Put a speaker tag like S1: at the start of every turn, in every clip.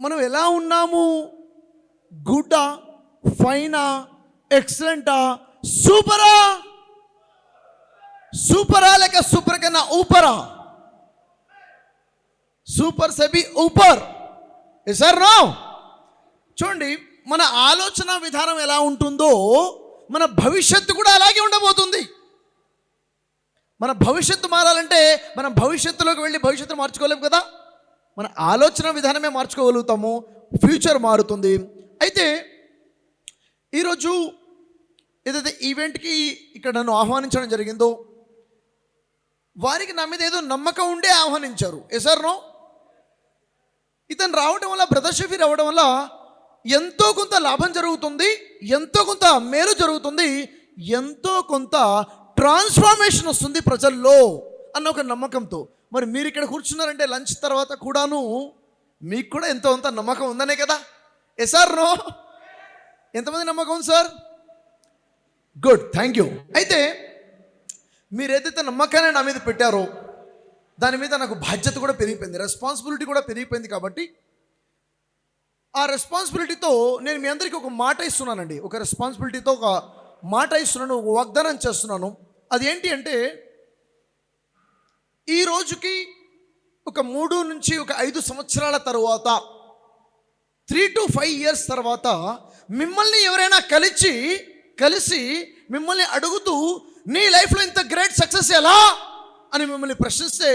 S1: మనం ఎలా ఉన్నాము? గుడ్డా ఫైనా ఎక్సలెంటా సూపరా సూపరా లేక సూపర్ కన్నా ఊపరా సూపర్ సెబి ఊపర్. సార్ రా చూడండి మన ఆలోచన విధానం ఎలా ఉంటుందో మన భవిష్యత్తు కూడా అలాగే ఉండబోతుంది. మన భవిష్యత్తు మారాలంటే మనం భవిష్యత్తులోకి వెళ్ళి భవిష్యత్తు మార్చుకోలేము కదా? మన ఆలోచన విధానమే మార్చుకోగలుగుతాము ఫ్యూచర్ మారుతుంది. అయితే ఈరోజు ఏదైతే ఈవెంట్కి ఇక్కడ నన్ను ఆహ్వానించడం జరిగిందో వారికి నా మీద ఏదో నమ్మకం ఉండే ఆహ్వానించారు. ఎసర్నో నో ఇతను రావడం వల్ల బ్రదర్ షఫీ రావడం వల్ల ఎంతో కొంత లాభం జరుగుతుంది ఎంతో కొంత మేలు జరుగుతుంది ఎంతో కొంత ట్రాన్స్ఫర్మేషన్ వస్తుంది ప్రజల్లో అన్న ఒక నమ్మకంతో. మరి మీరు ఇక్కడ కూర్చున్నారంటే లంచ్ తర్వాత కూడాను మీకు కూడా ఎంతో అంత నమ్మకం ఉందనే కదా? ఏ సార్ నో? ఎంతమంది నమ్మకం ఉంది సార్? Good thank you. అయితే మీరు ఏదైతే నమ్మకాన్ని నా మీద పెట్టారో దాని మీద నాకు బాధ్యత కూడా పెరిగిపోయింది రెస్పాన్సిబిలిటీ కూడా పెరిగిపోయింది కాబట్టి ఆ రెస్పాన్సిబిలిటీతో నేను మీ అందరికీ ఒక మాట ఇస్తున్నానండి. ఒక రెస్పాన్సిబిలిటీతో ఒక మాట ఇస్తున్నాను ఒక వాగ్దానం చేస్తున్నాను. అది ఏంటి అంటే ఈ రోజుకి ఒక మూడు నుంచి ఒక ఐదు సంవత్సరాల తరువాత త్రీ టు ఫైవ్ ఇయర్స్ తర్వాత మిమ్మల్ని ఎవరైనా కలిసి కలిసి మిమ్మల్ని అడుగుతూ నీ లైఫ్లో ఇంత గ్రేట్ సక్సెస్ ఎలా? అని మిమ్మల్ని ప్రశ్నిస్తే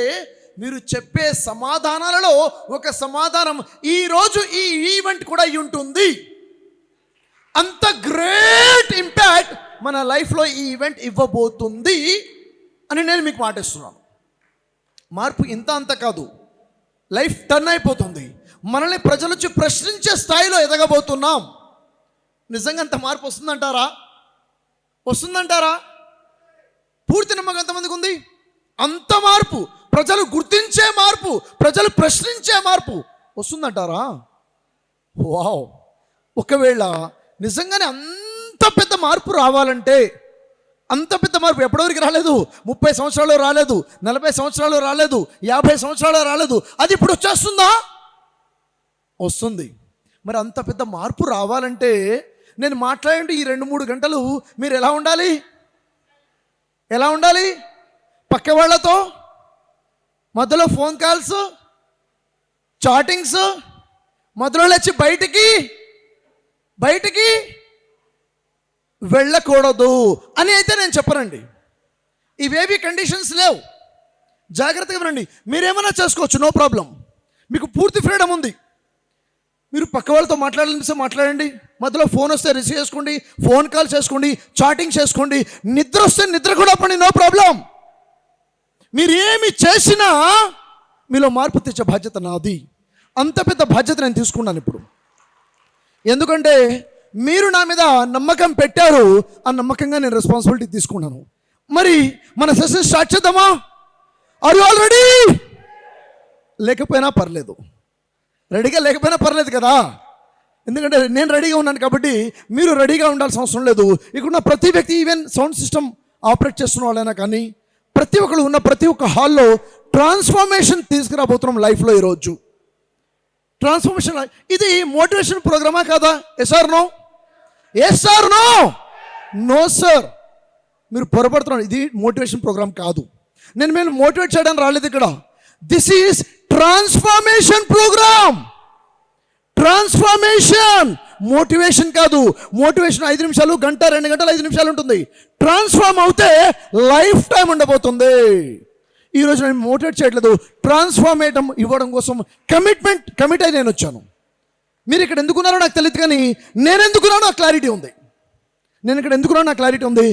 S1: మీరు చెప్పే సమాధానాలలో ఒక సమాధానం ఈరోజు ఈ ఈవెంట్ కూడా అయి ఉంటుంది. అంత గ్రేట్ ఇంపాక్ట్ మన లైఫ్లో ఈ ఈవెంట్ ఇవ్వబోతుంది అని నేను మీకు మాటిస్తున్నాను. మార్పు ఇంత అంత కాదు. లైఫ్ టర్న్ అయిపోతుంది. మనల్ని ప్రజల వచ్చి ప్రశ్నించే స్థాయిలో ఎదగబోతున్నాం. నిజంగా అంత మార్పు వస్తుందంటారా? వస్తుందంటారా? పూర్తి నమ్మకం ఎంతమందికి ఉంది? అంత మార్పు. ప్రజలు గుర్తించే మార్పు. ప్రజలు ప్రశ్నించే మార్పు. వస్తుందంటారా? వావ్. ఒకవేళ నిజంగానే అంత పెద్ద మార్పు రావాలంటే అంత పెద్ద మార్పు ఎప్పటివరకు రాలేదు? ముప్పై సంవత్సరాలు రాలేదు నలభై సంవత్సరాలు రాలేదు యాభై సంవత్సరాలు రాలేదు. అది ఇప్పుడు వచ్చేస్తుందా? వస్తుంది. మరి అంత పెద్ద మార్పు రావాలంటే నేను మాట్లాడి ఈ రెండు మూడు గంటలు. మీరు ఎలా ఉండాలి? ఎలా ఉండాలి? పక్క వాళ్ళతో మధ్యలో ఫోన్ కాల్స్? చాటింగ్స్? మధ్యలో వచ్చి బయటికి? బయటికి? వెళ్ళకూడదు అని అయితే నేను చెప్పనండి. ఇవేవి కండిషన్స్ లేవు. జాగ్రత్తగా వినండి. మీరేమైనా చేసుకోవచ్చు నో ప్రాబ్లం మీకు పూర్తి ఫ్రీడమ్ ఉంది. మీరు పక్క వాళ్ళతో మాట్లాడాలనిపిస్తే మాట్లాడండి. మధ్యలో ఫోన్ వస్తే రిసీవ్ చేసుకోండి ఫోన్ కాల్ చేసుకోండి చాటింగ్ చేసుకోండి. నిద్ర వస్తే నిద్ర కూడా పండి నో ప్రాబ్లం మీరు ఏమి చేసినా మీలో మార్పు తెచ్చే బాధ్యత నాది. అంత పెద్ద బాధ్యత నేను తీసుకున్నాను ఇప్పుడు. ఎందుకంటే మీరు నా మీద నమ్మకం పెట్టారు ఆ నమ్మకంగా నేను రెస్పాన్సిబిలిటీ తీసుకున్నాను. మరి మన సెషన్ స్టార్ట్ చేద్దామా? ఆర్ యు ఆల్రెడీ లేకపోయినా పర్లేదు. రెడీగా లేకపోయినా పర్లేదు కదా? ఎందుకంటే నేను రెడీగా ఉన్నాను కాబట్టి మీరు రెడీగా ఉండాల్సిన అవసరం లేదు. ఇక్కడున్న ప్రతి వ్యక్తి ఈవెన్ సౌండ్ సిస్టమ్ ఆపరేట్ చేస్తున్న వాళ్ళైనా కానీ ప్రతి ఒక్కరు ఉన్న ప్రతి ఒక్క హాల్లో ట్రాన్స్ఫర్మేషన్ తీసుకురాబోతున్నాం లైఫ్లో ఈరోజు. ట్రాన్స్ఫర్మేషన్ ఇది మోటివేషన్ ప్రోగ్రామా కాదా? Yes or no yes sir no no sir మీరు పొరపడుతున్నారు. ఇది మోటివేషన్ ప్రోగ్రామ్ కాదు. నేను మేము మోటివేట్ చేయడానికి రాలేదు ఇక్కడ. This is transformation program transformation motivation కాదు. మోటివేషన్ ఐదు నిమిషాలు గంట రెండు గంటలు ఐదు నిమిషాలు ఉంటుంది. ట్రాన్స్ఫార్మ్ అవుతే లైఫ్ టైం ఉండబోతుంది. ఈరోజు నేను మోటివేట్ చేయట్లేదు. ట్రాన్స్ఫార్మ్ ఇవ్వడం కోసం కమిట్మెంట్ కమిట్ అయి నేను వచ్చాను. మీరు ఇక్కడ ఎందుకున్నారో నాకు తెలియదు కానీ నేను ఎందుకున్నానో నాకు క్లారిటీ ఉంది. నేను ఇక్కడ ఎందుకున్నానో నాకు క్లారిటీ ఉంది.